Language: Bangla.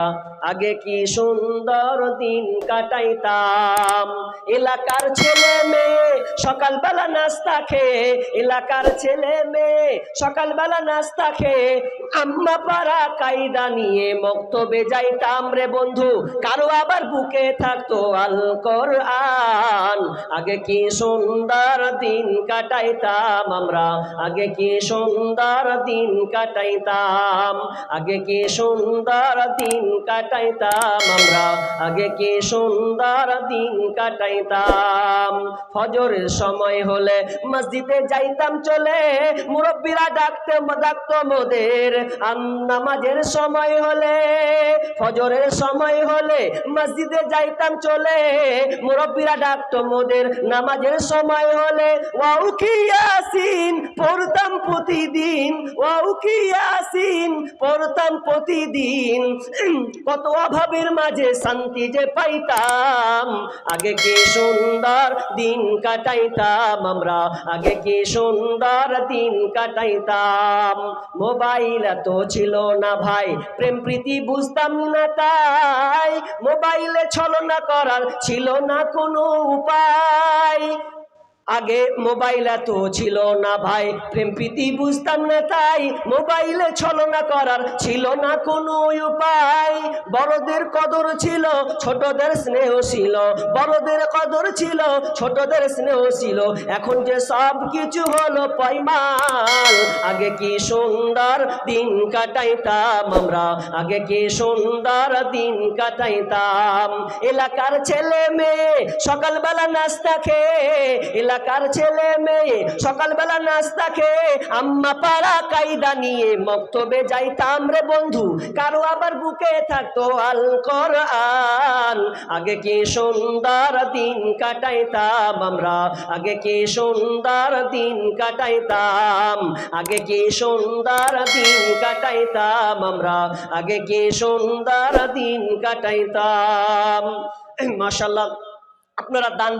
아. আগে কি সুন্দর দিন কাটাইতাম? এলাকার ছেলে মেয়ে সকালবেলা নাস্তা খেয়ে, এলাকার ছেলে মেয়ে সকালবেলা নাস্তা খেয়ে, আম্মা পাড়া কায়দা নিয়ে মক্তবে যাইতাম রে বন্ধু। কারও আবার বুকে থাকতো আল কোরআন। আগে কি সুন্দর দিন কাটাইতাম আমরা? আগে কি সুন্দর দিন কাটাইতাম? আগে কি সুন্দর দিন কাটাইতাম আমরা। আগে কি সুন্দর দিন কাটাইতাম? ফজরের সময় হলে মসজিদে যাইতাম চলে। মুরব্বীরা ডাকতে, ডাকতো মোদের। নামাজের সময় হলে, ফজরের সময় হলে মসজিদে যাইতাম চলে। মুরব্বীরা ডাকতো মোদের। নামাজের সময় হলে, ওয়াও কি পড়তাম প্রতিদিন। ওয়াও কি পড়তাম প্রতিদিন। কত অভাবের মাঝে শান্তি যে পাইতাম। আগে কি সুন্দর দিন কাটাইতাম আমরা। আগে কি সুন্দর দিন কাটাইতাম। মোবাইল এত ছিল না ভাই, প্রেম প্রীতি বুঝতাম না তাই। মোবাইলে ছলনা করার ছিল না কোনো উপায়। আগে মোবাইল এত ছিল না ভাই। প্রেম প্রীতি বুঝতাম না তাই মোবাইলে ছলনা করার ছিল না কোনো উপায়। বড়দের কদর ছিল, ছোটদের স্নেহ ছিল। বড়দের কদর ছিল, ছোটদের স্নেহ ছিল। এখন যে সব কিছু হলো পয়মাল। আগে কি সুন্দর দিন কাটাইতাম আমরা। আগে কি সুন্দর দিন কাটাইতাম। এলাকার ছেলে মেয়ে সকালবেলা নাস্তা খেয়ে এলাকার ছেলে মেয়ে সকালবেলা নাস্তা খেয়ে আম্মা পাড়া কায়দা নিয়ে মক্তবে যাইতাম রে বন্ধু। কারও আবার বুকে থাকতো আল কোরআন। আগে কি সুন্দর দিন কাটাইতাম আমরা? আগে কি সুন্দর দিন কাটাইতাম? আগে কি সুন্দর দিন কাটাইতাম আমরা? আগে কি সুন্দর দিন কাটাইতাম? মাশাল্লাহ আপনারা দান।